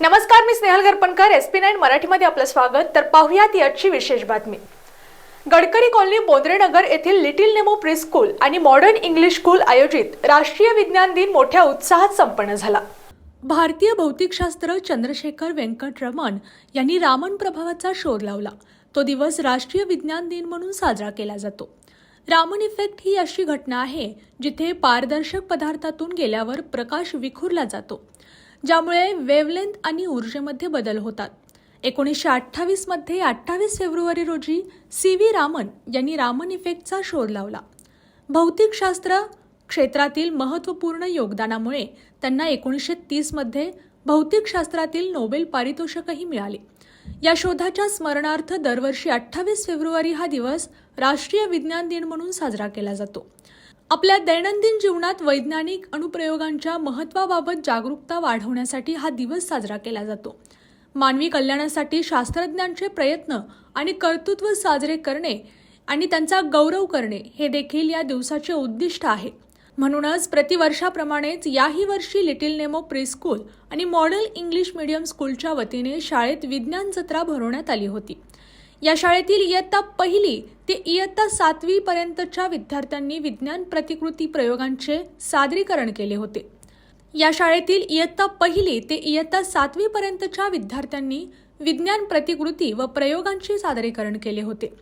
नमस्कार मी Snehal Garpankar S P nine मराठीमध्ये आपलं स्वागत. तर पाहुयात याची विशेष बातमी. गडकरी कॉलनी बोंद्रेनगर येथील लिटिल नेमो प्री स्कूल आणि मॉडर्न इंग्लिश स्कूल आयोजित राष्ट्रीय विज्ञान दिन मोठ्या उत्साहात संपन्न झाला. भारतीय भौतिकशास्त्र चंद्रशेखर व्यंकटरमण यांनी रामन प्रभावाचा शोध लावला. तो दिवस राष्ट्रीय विज्ञान दिन म्हणून साजरा केला जातो. रामन इफेक्ट ही अशी घटना आहे जिथे पारदर्शक पदार्थातून गेल्यावर प्रकाश विखुरला जातो. ज्यामुळे वेवलेंथ आणि ऊर्जेमध्ये बदल होतात. एकोणीसशे अठ्ठावीसमध्ये अठ्ठावीस फेब्रुवारी रोजी सी व्ही रामन यांनी रामन इफेक्टचा शोध लावला. भौतिकशास्त्र क्षेत्रातील महत्त्वपूर्ण योगदानामुळे त्यांना एकोणीसशे तीसमध्ये भौतिकशास्त्रातील नोबेल पारितोषिकही मिळाले. या शोधाच्या स्मरणार्थ दरवर्षी अठ्ठावीस फेब्रुवारी हा दिवस राष्ट्रीय विज्ञान दिन म्हणून साजरा केला जातो. आपल्या दैनंदिन जीवनात वैज्ञानिक अनुप्रयोगांच्या महत्त्वाबाबत जागरूकता वाढवण्यासाठी हा दिवस साजरा केला जातो. मानवी कल्याणासाठी शास्त्रज्ञांचे प्रयत्न आणि कर्तृत्व साजरे करणे आणि त्यांचा गौरव करणे हे देखील या दिवसाचे उद्दिष्ट आहे. म्हणूनच प्रतिवर्षाप्रमाणेच याही वर्षी लिटिल नेमो प्रीस्कूल आणि मॉडेल इंग्लिश मीडियम स्कूलच्या वतीने शाळेत विज्ञान जत्रा भरवण्यात आली होती. या शाळेतील इयत्ता पहिली ते इयत्ता सातवी पर्यंतच्या विद्यार्थ्यांनी विज्ञान प्रतिकृती प्रयोगांचे सादरीकरण केले होते. या शाळेतील इयत्ता पहिली ते इयत्ता सातवी पर्यंतच्या विद्यार्थ्यांनी विज्ञान प्रतिकृती व प्रयोगांचे सादरीकरण केले होते.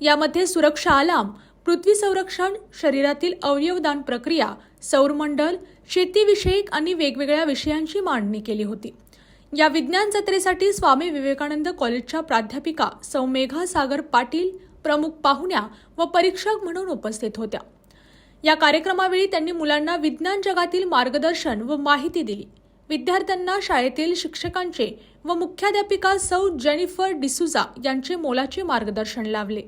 यामध्ये सुरक्षा आलाम पृथ्वी संरक्षण शरीरातील अवयवदान प्रक्रिया सौरमंडल शेतीविषयक आणि वेगवेगळ्या विषयांची मांडणी केली होती. या विज्ञान जत्रेसाठी स्वामी विवेकानंद कॉलेजच्या प्राध्यापिका सौ मेघा सागर पाटील प्रमुख पाहुण्या व परीक्षक म्हणून उपस्थित होत्या. या कार्यक्रमावेळी त्यांनी मुलांना विज्ञान जगातील मार्गदर्शन व माहिती दिली. विद्यार्थ्यांना शाळेतील शिक्षकांचे व मुख्याध्यापिका सौ जेनिफर डिसुजा यांचे मोलाचे मार्गदर्शन लाभले.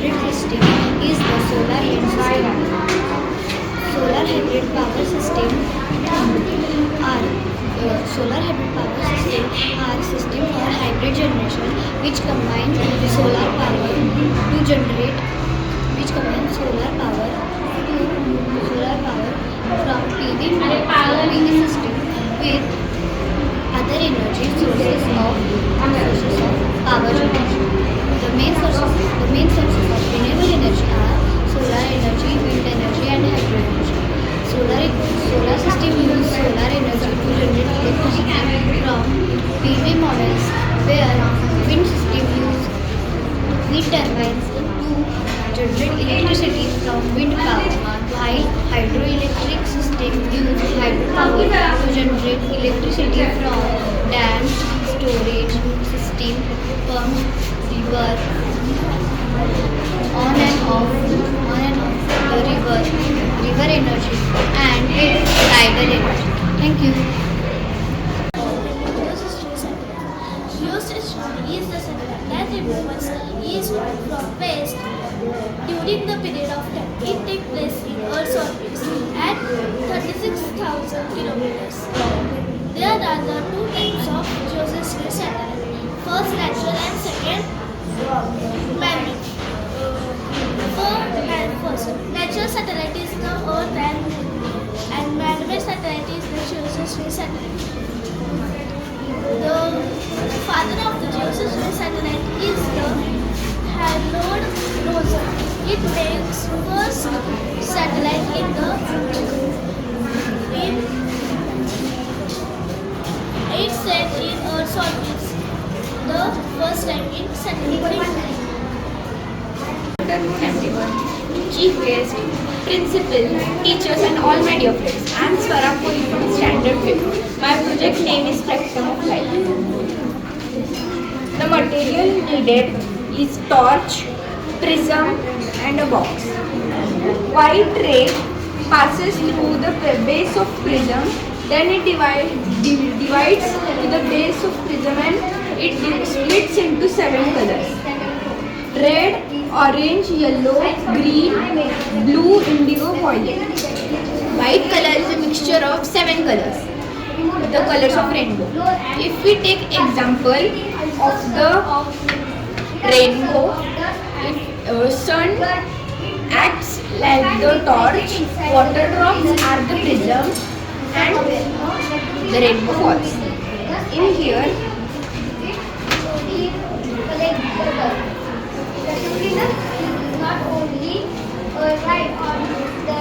Hybrid system is the solar wind system. Solar hybrid power system are uh, solar hybrid power system are system for hybrid generation which combines solar power to generate which combines solar power wind system use wind turbines to generate electricity from wind power, while hydroelectric system use hydropower to generate electricity from dams, storage system, pumps, river, on and off, on and off the river, river energy, and tidal energy. Thank you. First natural and second man-made. First natural satellite is the Earth and Moon, and man-made satellite is the geostationary satellite. The father of the geostationary satellite is the Harold Rosa. It makes first satellite in the in it set in Earth's orbit. The first time in satellite. afternoon everyone. Chief guest, principal, teachers and all my dear friends. I am Swara Puri from Standard 5. My project name is Spectrum of Light. The material needed is torch, prism and a box. White ray passes through the base of prism, then it divide, di- divides to the base of prism and it splits into seven colors. red, orange, yellow, green, blue, indigo, violet. White color is a mixture of seven colors, the colors of rainbow. If we take example of the rainbow. If uh, sun acts like the torch, water drops are the prism, and the rainbow falls. In here, not only uh, write on the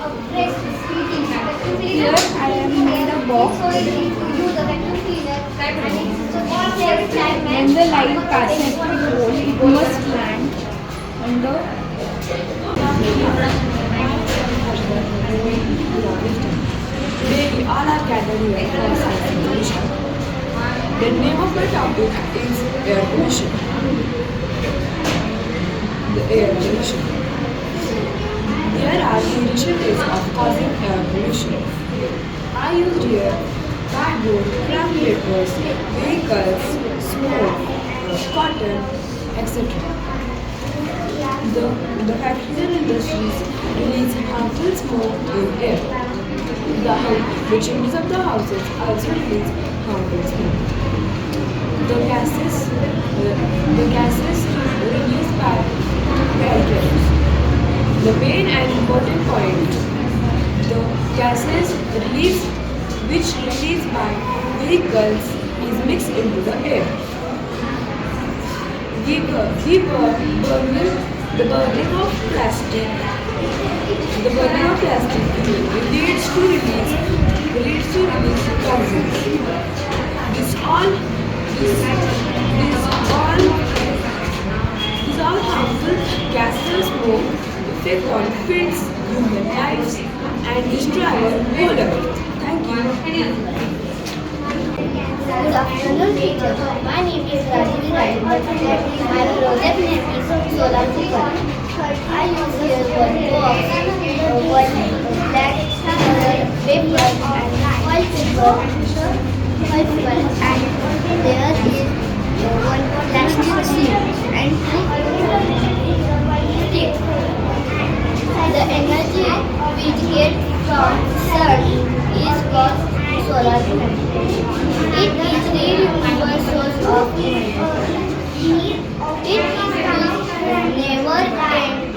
uh, press reading. Vacuum cleaner. I have made a box. So need to use a vacuum cleaner so all safe time when the light passes through the hole, it must land on the we all are gathered here for a science. The name of the topic is air pollution. I used here cardboard, craft papers, vehicles, smoke, cotton, etc. The, the factories and industries release harmful smoke in air. The, the chimneys of the houses also release harmful smoke. The gases, uh, the gases released by vehicles. The main and important point, the gases released, which released by vehicles, is mixed into the air. We, bur- burning, the burning of plastic the burning of plastic leads to release leads to release toxins. This all this this all these all harmful gases smoke affect on fields, human lives and destroy our whole. Thank you. Good afternoon, teacher. My name is Rajini Rajendra my project name is Solar Cooker. I use here one box, one black paper and white paper, white paper and there is one plastic sheet and stick. The energy we get from sun is called solar energy. It is a renewable source of energy. It is never end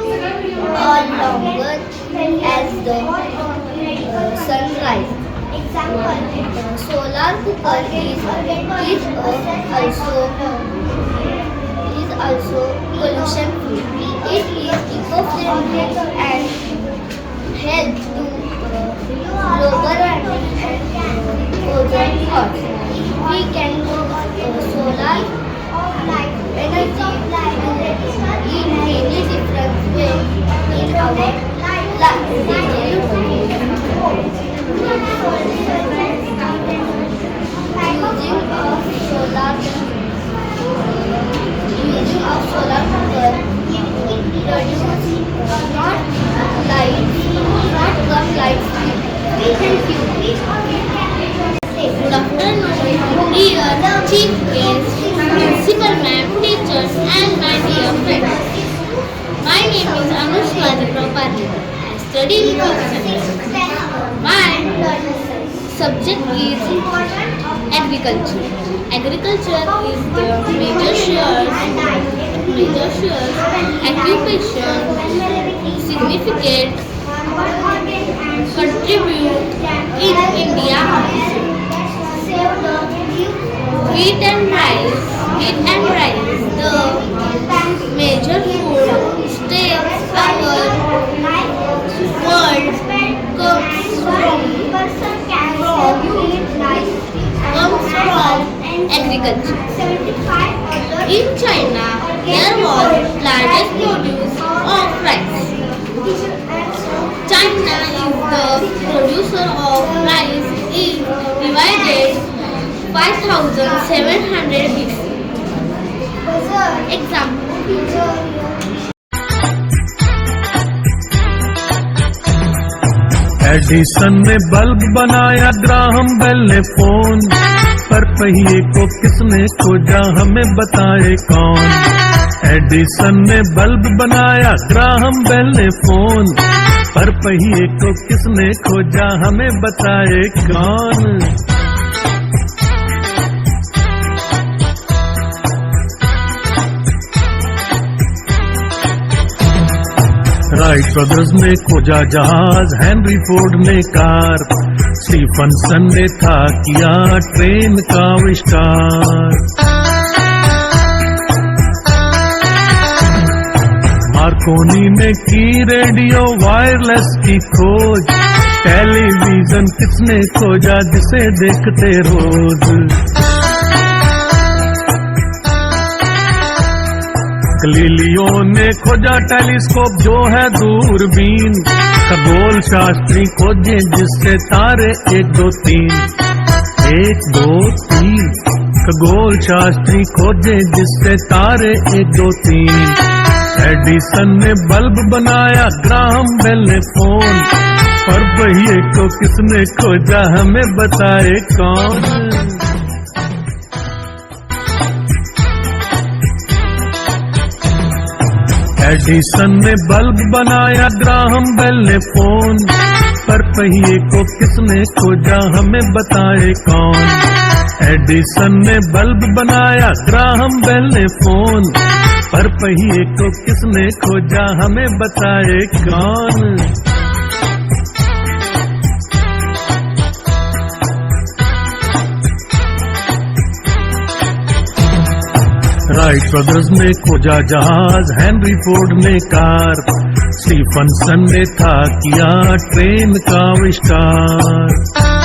or longer as the uh, sunrise. Solar cooker is, is also is also pollution free. It is eco-friendly and help to global and ozone holes. We can uh, solar energy in many different ways in our li- daily Using of solar using of solar produce not light, not come light. We Thank you. Good afternoon, dear chief guests, principal ma'am, teachers, and my dear friends. My name is Anushka Propari. I study in My subject is agriculture. Agriculture is the major shares, shares, occupation, significant contribute in India. Wheat and rice, wheat and rice, the major food states our world comes from comes from agriculture. In China, there was largest produce of rice. China is the producer of rice is divided 5700 BC. Example. Edison ने bulb बनाया Graham Bell ने phone पर पहिए को किसने खोजा हमें बताए कौन एडिसन ने बल्ब बनाया, ग्राहम बेल ने फ़ोन। पर पहिए को किसने खोजा, हमें बताए कौन? राइट ब्रदर्स ने खोजा जहाज़, हेनरी फोर्ड ने कार। स्टीफन सन ने था किया ट्रेन का आविष्कार। मार्कोनी ने की रेडियो वायरलेस की खोज? टेलीविज़न किसने खोजा जिसे देखते रोज? गलीलियो ने खोजा टेलीस्कोप जो है दूरबीन। खगोल शास्त्री खोजे जिससे तारे एक दो तीन। एक दो तीन। खगोल शास्त्री खोजे जिससे तारे एक दो तीन। एडिसन ने बल्ब बनाया, ग्राम बेल ने फ़ोन। पर पहिए को किसने खोजा, हमें बताए कौन। एडिसन ने बल्ब बनाया ग्राहम बेल ने फ़ोन। पर पहिए को किसने खोजा, हमें बताए कौन। एडिसन ने बल्ब बनाया ग्राहम बेल ने फ़ोन। पर पहिए को किसने खोजा? हमें बताए कौन? राइट ब्रदर्स ने खोजा जहाज़ हेनरी फोर्ड ने कार। स्टीफनसन ने था किया ट्रेन का आविष्कार।